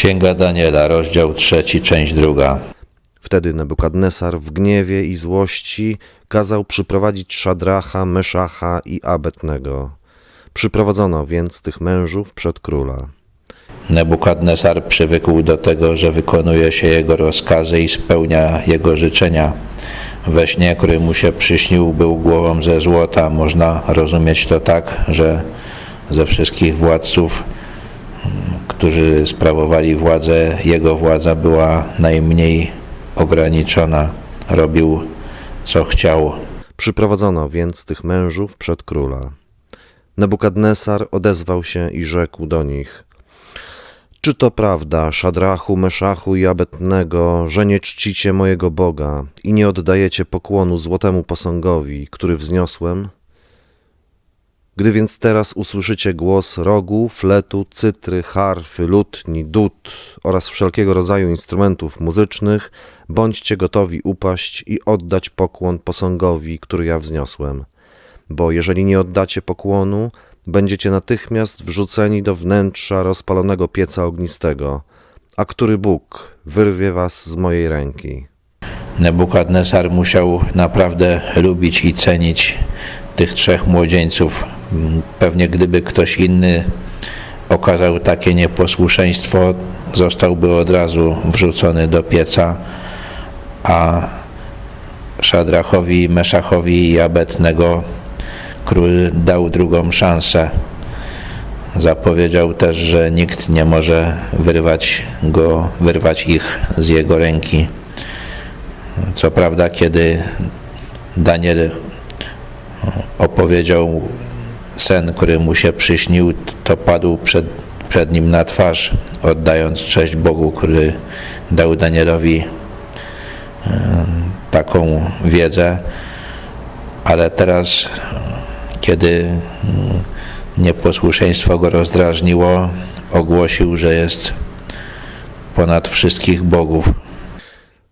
Księga Daniela, rozdział trzeci, część druga. Wtedy Nebukadnesar w gniewie i złości kazał przyprowadzić Szadracha, Meszacha i Abetnego. Przyprowadzono więc tych mężów przed króla. Nebukadnesar przywykł do tego, że wykonuje się jego rozkazy i spełnia jego życzenia. We śnie, który mu się przyśnił, był głową ze złota. Można rozumieć to tak, że ze wszystkich władców, którzy sprawowali władzę, jego władza była najmniej ograniczona. Robił co chciał. Przyprowadzono więc tych mężów przed króla. Nebukadnesar odezwał się i rzekł do nich: Czy to prawda, Szadrachu, Meszachu i Abetnego, że nie czcicie mojego Boga i nie oddajecie pokłonu złotemu posągowi, który wzniosłem? Gdy więc teraz usłyszycie głos rogu, fletu, cytry, harfy, lutni, dud oraz wszelkiego rodzaju instrumentów muzycznych, bądźcie gotowi upaść i oddać pokłon posągowi, który ja wzniosłem. Bo jeżeli nie oddacie pokłonu, będziecie natychmiast wrzuceni do wnętrza rozpalonego pieca ognistego, a który Bóg wyrwie was z mojej ręki. Nebukadnesar musiał naprawdę lubić i cenić tych trzech młodzieńców. Pewnie gdyby ktoś inny okazał takie nieposłuszeństwo, zostałby od razu wrzucony do pieca, a Szadrachowi, Meszachowi i Abetnego król dał drugą szansę. Zapowiedział też, że nikt nie może wyrwać go, wyrwać ich z jego ręki. Co prawda, kiedy Daniel opowiedział sen, który mu się przyśnił, to padł przed, przed nim na twarz, oddając cześć Bogu, który dał Danielowi e, taką wiedzę. Ale teraz, kiedy mm, nieposłuszeństwo go rozdrażniło, ogłosił, że jest ponad wszystkich bogów.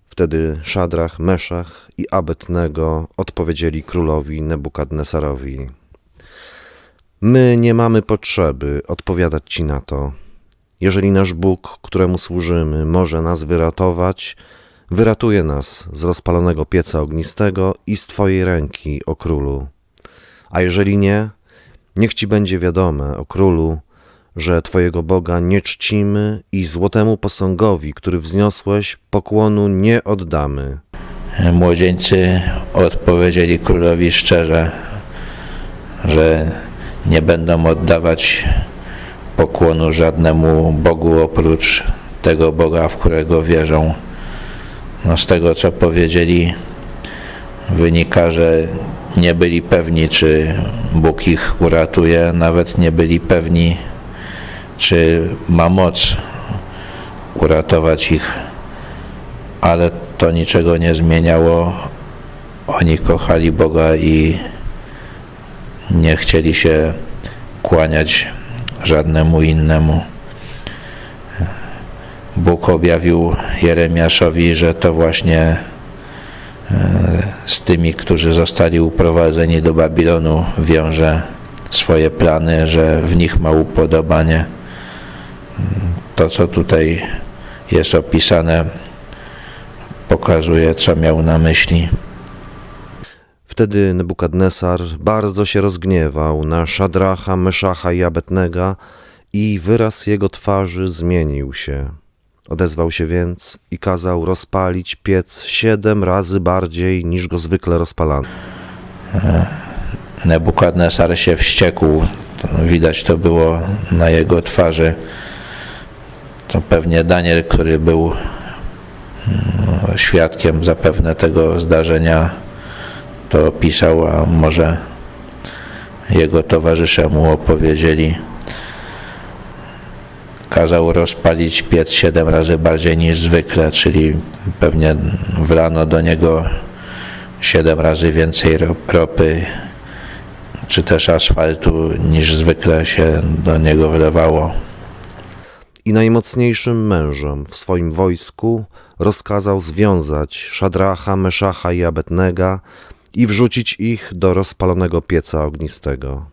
Wtedy Szadrach, Meszach i Abetnego odpowiedzieli królowi Nebukadnesarowi. My nie mamy potrzeby odpowiadać ci na to. Jeżeli nasz Bóg, któremu służymy, może nas wyratować, wyratuje nas z rozpalonego pieca ognistego i z twojej ręki, o królu. A jeżeli nie, niech ci będzie wiadome, o królu, że Twojego Boga nie czcimy i złotemu posągowi, który wzniosłeś, pokłonu nie oddamy. Młodzieńcy odpowiedzieli królowi szczerze, że nie będą oddawać pokłonu żadnemu Bogu oprócz tego Boga, w którego wierzą. No z tego, co powiedzieli, wynika, że nie byli pewni, czy Bóg ich uratuje, nawet nie byli pewni, czy ma moc uratować ich, ale to niczego nie zmieniało. Oni kochali Boga i nie chcieli się kłaniać żadnemu innemu. Bóg objawił Jeremiaszowi, że to właśnie e, z tymi, którzy zostali uprowadzeni do Babilonu, wiąże swoje plany, że w nich ma upodobanie to, co tutaj jest opisane, pokazuje, co miał na myśli. Wtedy Nebukadnesar bardzo się rozgniewał na Szadracha, Meszacha i Abetnega i wyraz jego twarzy zmienił się. Odezwał się więc i kazał rozpalić piec siedem razy bardziej niż go zwykle rozpalano. Nebukadnesar się wściekł. Widać to było na jego twarzy. To pewnie Daniel, który był mm, świadkiem zapewne tego zdarzenia, to opisał, a może jego towarzysze mu opowiedzieli. Kazał rozpalić piec siedem razy bardziej niż zwykle, czyli pewnie wlano do niego siedem razy więcej ro- ropy czy też asfaltu niż zwykle się do niego wylewało. I najmocniejszym mężom w swoim wojsku rozkazał związać Szadracha, Meszacha i Abetnega i wrzucić ich do rozpalonego pieca ognistego.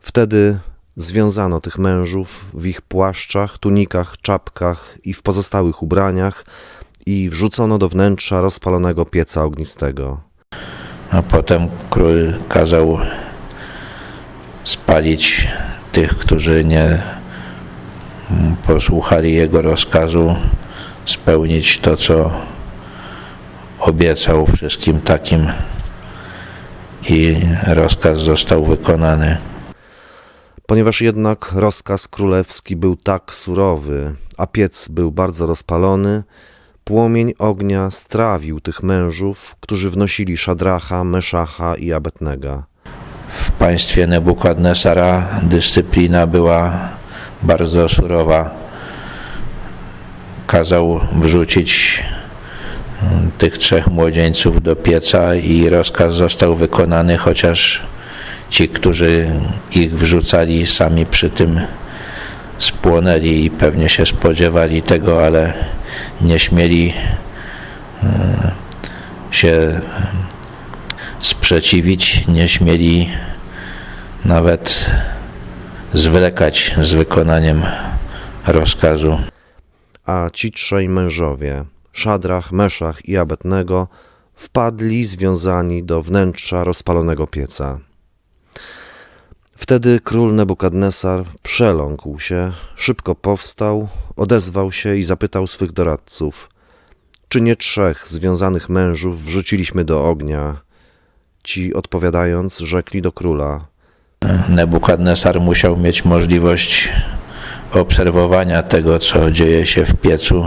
Wtedy Związano tych mężów w ich płaszczach, tunikach, czapkach i w pozostałych ubraniach i wrzucono do wnętrza rozpalonego pieca ognistego. A potem król kazał spalić tych, którzy nie mm, posłuchali jego rozkazu, spełnić to, co obiecał wszystkim takim i rozkaz został wykonany. Ponieważ jednak rozkaz królewski był tak surowy, a piec był bardzo rozpalony, płomień ognia strawił tych mężów, którzy wnosili Szadracha, Meszacha i Abetnega. W państwie Nebukadnesara dyscyplina była bardzo surowa. Kazał wrzucić tych trzech młodzieńców do pieca i rozkaz został wykonany, chociaż ci, którzy ich wrzucali, sami przy tym spłonęli i pewnie się spodziewali tego, ale nie śmieli e, się sprzeciwić, nie śmieli nawet zwlekać z wykonaniem rozkazu. A ci trzej mężowie, Szadrach, Meszach i Abetnego, wpadli związani do wnętrza rozpalonego pieca. Wtedy król Nebukadnesar przeląkł się, szybko powstał, odezwał się i zapytał swych doradców, czy nie trzech związanych mężów wrzuciliśmy do ognia? Ci odpowiadając, rzekli do króla, Nebukadnesar musiał mieć możliwość obserwowania tego, co dzieje się w piecu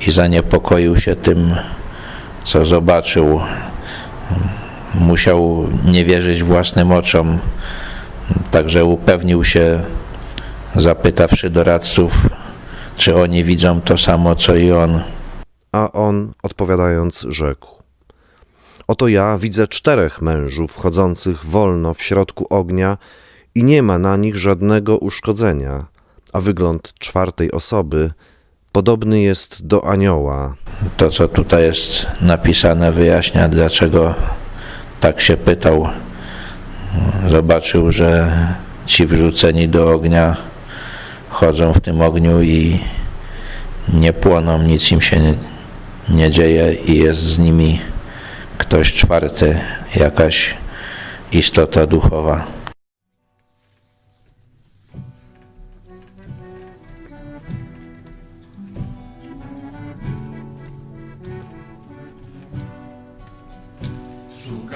i zaniepokoił się tym, co zobaczył. Musiał nie wierzyć własnym oczom, także upewnił się, zapytawszy doradców, czy oni widzą to samo, co i on. a on odpowiadając rzekł, oto ja widzę czterech mężów chodzących wolno w środku ognia i nie ma na nich żadnego uszkodzenia, a wygląd czwartej osoby podobny jest do anioła. To, co tutaj jest napisane, wyjaśnia, dlaczego tak się pytał. Zobaczył, że ci wrzuceni do ognia chodzą w tym ogniu i nie płoną, nic im się nie, nie dzieje i jest z nimi ktoś czwarty, jakaś istota duchowa.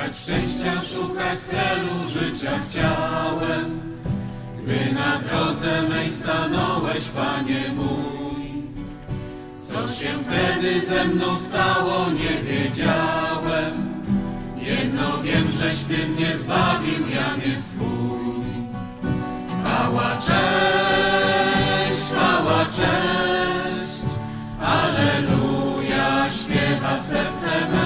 Szukać szczęścia, szukać celu życia chciałem, gdy na drodze mej stanąłeś, Panie mój. Co się wtedy ze mną stało, nie wiedziałem. Jedno wiem, żeś Ty mnie zbawił, Jan jest Twój. Chwała, cześć, chwała, cześć, Aleluja, śpiewa serce me.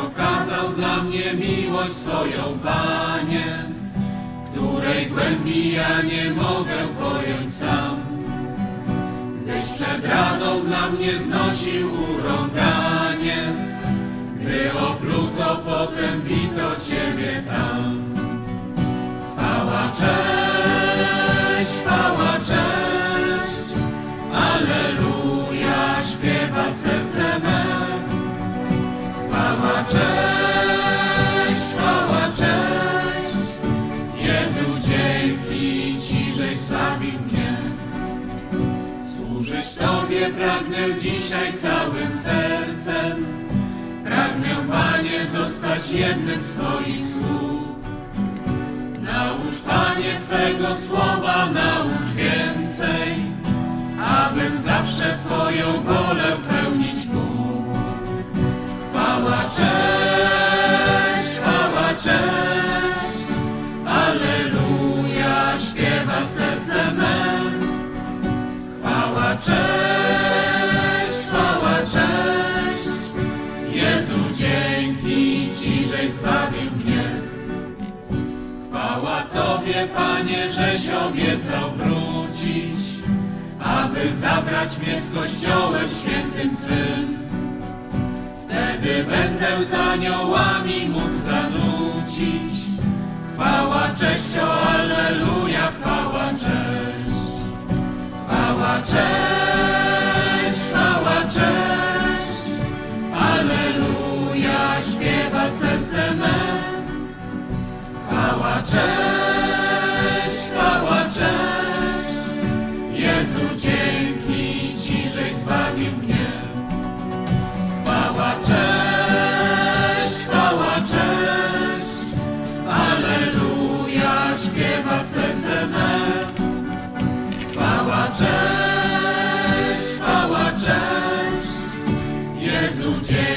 Okazał dla mnie miłość swoją, Panie, której głębi ja nie mogę pojąć sam. Gdyś przed radą dla mnie znosił urąganie, gdy opluto, potem bito Ciebie tam. Chwała, cześć, chwała, cześć, Aleluja, dzisiaj całym sercem, pragnę, Panie, zostać jednym z Twoich sług. Naucz, Panie, Twego słowa, naucz więcej, abym zawsze Twoją wolę pełnić mógł. Chwała, cześć, chwała, cześć, Tobie, Panie, żeś obiecał wrócić, aby zabrać mnie z Kościołem świętym Twym. Wtedy będę z aniołami mógł zanucić. Chwała, cześć, o Alleluja, chwała, cześć. Chwała, cześć, chwała, cześć. Alleluja, śpiewa serce me. Chwała, cześć, serce me. Chwała, cześć, chwała, cześć. Jezu, dzięki